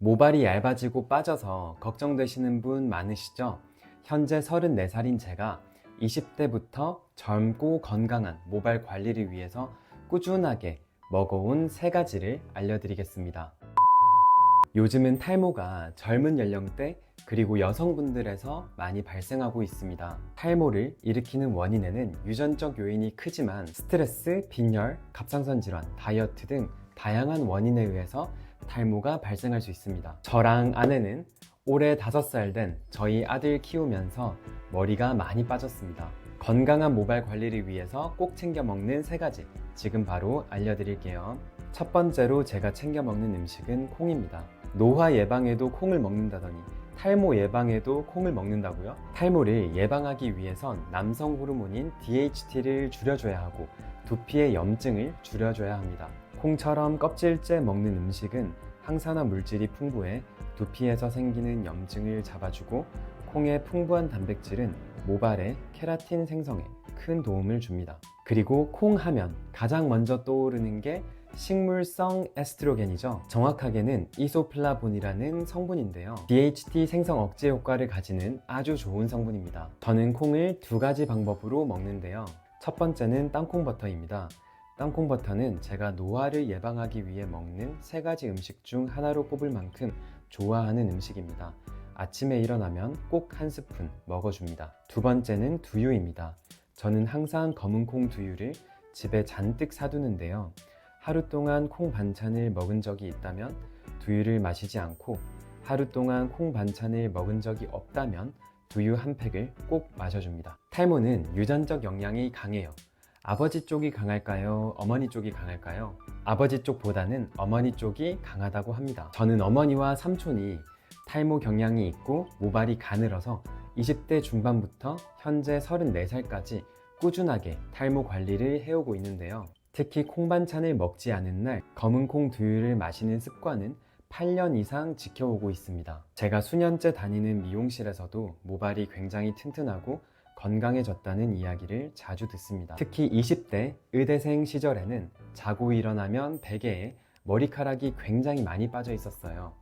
모발이 얇아지고 빠져서 걱정되시는 분 많으시죠? 현재 34살인 제가 20대부터 젊고 건강한 모발 관리를 위해서 꾸준하게 먹어온 세 가지를 알려드리겠습니다. 요즘은 탈모가 젊은 연령대 그리고 여성분들에서 많이 발생하고 있습니다. 탈모를 일으키는 원인에는 유전적 요인이 크지만 스트레스, 빈혈, 갑상선 질환, 다이어트 등 다양한 원인에 의해서 탈모가 발생할 수 있습니다. 저랑 아내는 올해 5살 된 저희 아들 키우면서 머리가 많이 빠졌습니다. 건강한 모발 관리를 위해서 꼭 챙겨 먹는 세 가지 지금 바로 알려드릴게요. 첫 번째로 제가 챙겨 먹는 음식은 콩입니다. 노화 예방에도 콩을 먹는다더니 탈모 예방에도 콩을 먹는다고요? 탈모를 예방하기 위해선 남성 호르몬인 DHT를 줄여줘야 하고 두피의 염증을 줄여줘야 합니다. 콩처럼 껍질째 먹는 음식은 항산화 물질이 풍부해 두피에서 생기는 염증을 잡아주고 콩의 풍부한 단백질은 모발의 케라틴 생성에 큰 도움을 줍니다. 그리고 콩 하면 가장 먼저 떠오르는 게 식물성 에스트로겐이죠. 정확하게는 이소플라본이라는 성분인데요. DHT 생성 억제 효과를 가지는 아주 좋은 성분입니다. 저는 콩을 두 가지 방법으로 먹는데요. 첫 번째는 땅콩 버터입니다. 땅콩 버터는 제가 노화를 예방하기 위해 먹는 세 가지 음식 중 하나로 꼽을 만큼 좋아하는 음식입니다. 아침에 일어나면 꼭 한 스푼 먹어줍니다. 두 번째는 두유입니다. 저는 항상 검은 콩 두유를 집에 잔뜩 사두는데요. 하루 동안 콩 반찬을 먹은 적이 있다면 두유를 마시지 않고 하루 동안 콩 반찬을 먹은 적이 없다면 두유 한 팩을 꼭 마셔줍니다. 탈모는 유전적 영향이 강해요. 아버지 쪽이 강할까요? 어머니 쪽이 강할까요? 아버지 쪽보다는 어머니 쪽이 강하다고 합니다. 저는 어머니와 삼촌이 탈모 경향이 있고 모발이 가늘어서 20대 중반부터 현재 34살까지 꾸준하게 탈모 관리를 해오고 있는데요. 특히 콩반찬을 먹지 않은 날 검은 콩 두유를 마시는 습관은 8년 이상 지켜오고 있습니다. 제가 수년째 다니는 미용실에서도 모발이 굉장히 튼튼하고 건강해졌다는 이야기를 자주 듣습니다. 특히 20대 의대생 시절에는 자고 일어나면 베개에 머리카락이 굉장히 많이 빠져 있었어요.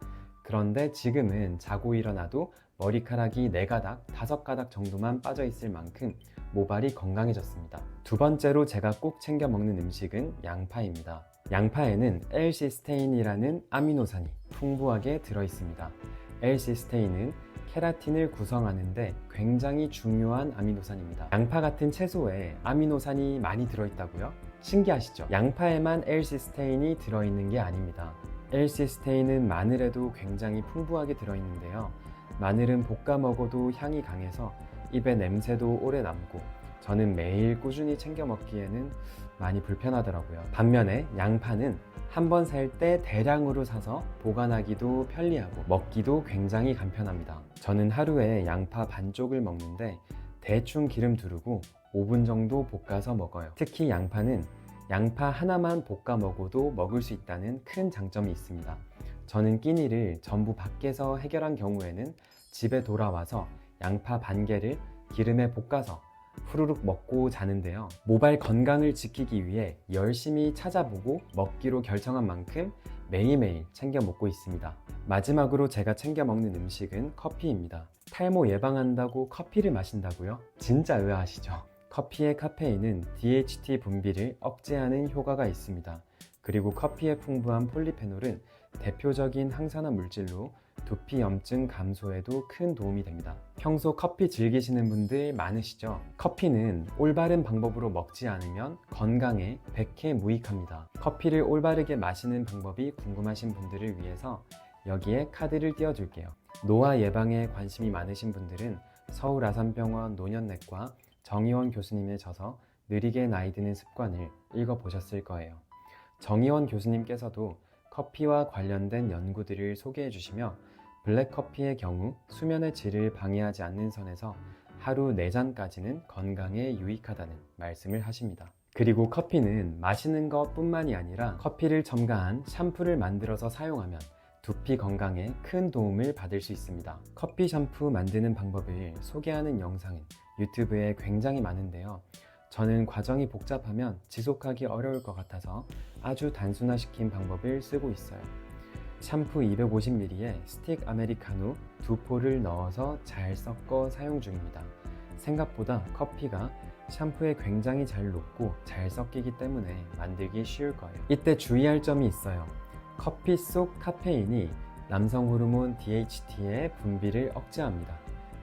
그런데 지금은 자고 일어나도 머리카락이 4가닥, 5가닥 정도만 빠져 있을 만큼 모발이 건강해졌습니다. 두 번째로 제가 꼭 챙겨 먹는 음식은 양파입니다. 양파에는 L-시스테인이라는 아미노산이 풍부하게 들어 있습니다. L-시스테인은 케라틴을 구성하는데 굉장히 중요한 아미노산입니다. 양파 같은 채소에 아미노산이 많이 들어있다고요? 신기하시죠? 양파에만 L-시스테인이 들어있는 게 아닙니다. L-시스테인은 마늘에도 굉장히 풍부하게 들어있는데요. 마늘은 볶아 먹어도 향이 강해서 입에 냄새도 오래 남고 저는 매일 꾸준히 챙겨 먹기에는 많이 불편하더라고요. 반면에 양파는 한 번 살 때 대량으로 사서 보관하기도 편리하고 먹기도 굉장히 간편합니다. 저는 하루에 양파 반쪽을 먹는데 대충 기름 두르고 5분 정도 볶아서 먹어요. 특히 양파는 양파 하나만 볶아 먹어도 먹을 수 있다는 큰 장점이 있습니다. 저는 끼니를 전부 밖에서 해결한 경우에는 집에 돌아와서 양파 반 개를 기름에 볶아서 후루룩 먹고 자는데요. 모발 건강을 지키기 위해 열심히 찾아보고 먹기로 결정한 만큼 매일매일 챙겨 먹고 있습니다. 마지막으로 제가 챙겨 먹는 음식은 커피입니다. 탈모 예방한다고 커피를 마신다고요? 진짜 의아하시죠? 커피의 카페인은 DHT 분비를 억제하는 효과가 있습니다. 그리고 커피에 풍부한 폴리페놀은 대표적인 항산화 물질로 두피 염증 감소에도 큰 도움이 됩니다. 평소 커피 즐기시는 분들 많으시죠? 커피는 올바른 방법으로 먹지 않으면 건강에 백해 무익합니다. 커피를 올바르게 마시는 방법이 궁금하신 분들을 위해서 여기에 카드를 띄워줄게요. 노화 예방에 관심이 많으신 분들은 서울 아산병원 노년내과 정의원 교수님의 저서 느리게 나이 드는 습관을 읽어보셨을 거예요. 정의원 교수님께서도 커피와 관련된 연구들을 소개해 주시며 블랙커피의 경우 수면의 질을 방해하지 않는 선에서 하루 4잔까지는 건강에 유익하다는 말씀을 하십니다. 그리고 커피는 마시는 것 뿐만이 아니라 커피를 첨가한 샴푸를 만들어서 사용하면 두피 건강에 큰 도움을 받을 수 있습니다. 커피 샴푸 만드는 방법을 소개하는 영상은 유튜브에 굉장히 많은데요. 저는 과정이 복잡하면 지속하기 어려울 것 같아서 아주 단순화시킨 방법을 쓰고 있어요. 샴푸 250ml에 스틱 아메리카노 두 포를 넣어서 잘 섞어 사용 중입니다. 생각보다 커피가 샴푸에 굉장히 잘 녹고 잘 섞이기 때문에 만들기 쉬울 거예요. 이때 주의할 점이 있어요. 커피 속 카페인이 남성 호르몬 DHT의 분비를 억제합니다.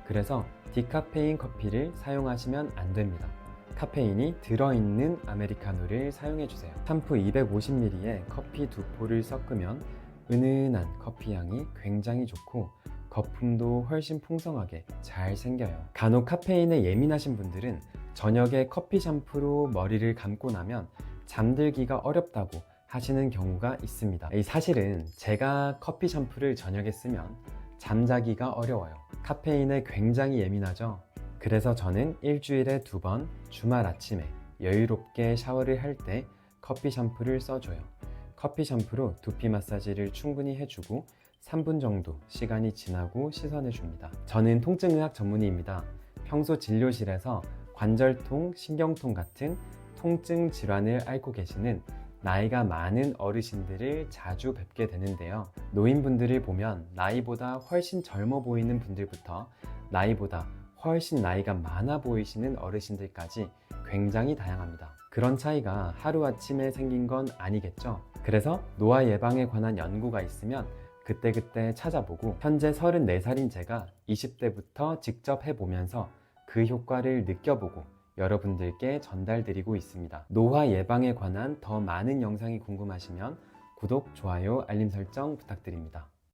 그래서 디카페인 커피를 사용하시면 안 됩니다. 카페인이 들어있는 아메리카노를 사용해 주세요. 샴푸 250ml에 커피 두 포를 섞으면 은은한 커피 향이 굉장히 좋고 거품도 훨씬 풍성하게 잘 생겨요. 간혹 카페인에 예민하신 분들은 저녁에 커피 샴푸로 머리를 감고 나면 잠들기가 어렵다고 하시는 경우가 있습니다. 이 사실은 제가 커피 샴푸를 저녁에 쓰면 잠자기가 어려워요. 카페인에 굉장히 예민하죠. 그래서 저는 일주일에 두 번 주말 아침에 여유롭게 샤워를 할 때 커피 샴푸를 써줘요. 커피 샴푸로 두피 마사지를 충분히 해주고 3분 정도 시간이 지나고 씻어내줍니다. 저는 통증의학 전문의입니다. 평소 진료실에서 관절통, 신경통 같은 통증 질환을 앓고 계시는 나이가 많은 어르신들을 자주 뵙게 되는데요. 노인분들을 보면 나이보다 훨씬 젊어 보이는 분들부터 나이보다 훨씬 나이가 많아 보이시는 어르신들까지 굉장히 다양합니다. 그런 차이가 하루아침에 생긴 건 아니겠죠? 그래서 노화 예방에 관한 연구가 있으면 그때그때 찾아보고 현재 34살인 제가 20대부터 직접 해보면서 그 효과를 느껴보고 여러분들께 전달드리고 있습니다. 노화 예방에 관한 더 많은 영상이 궁금하시면 구독, 좋아요, 알림 설정 부탁드립니다.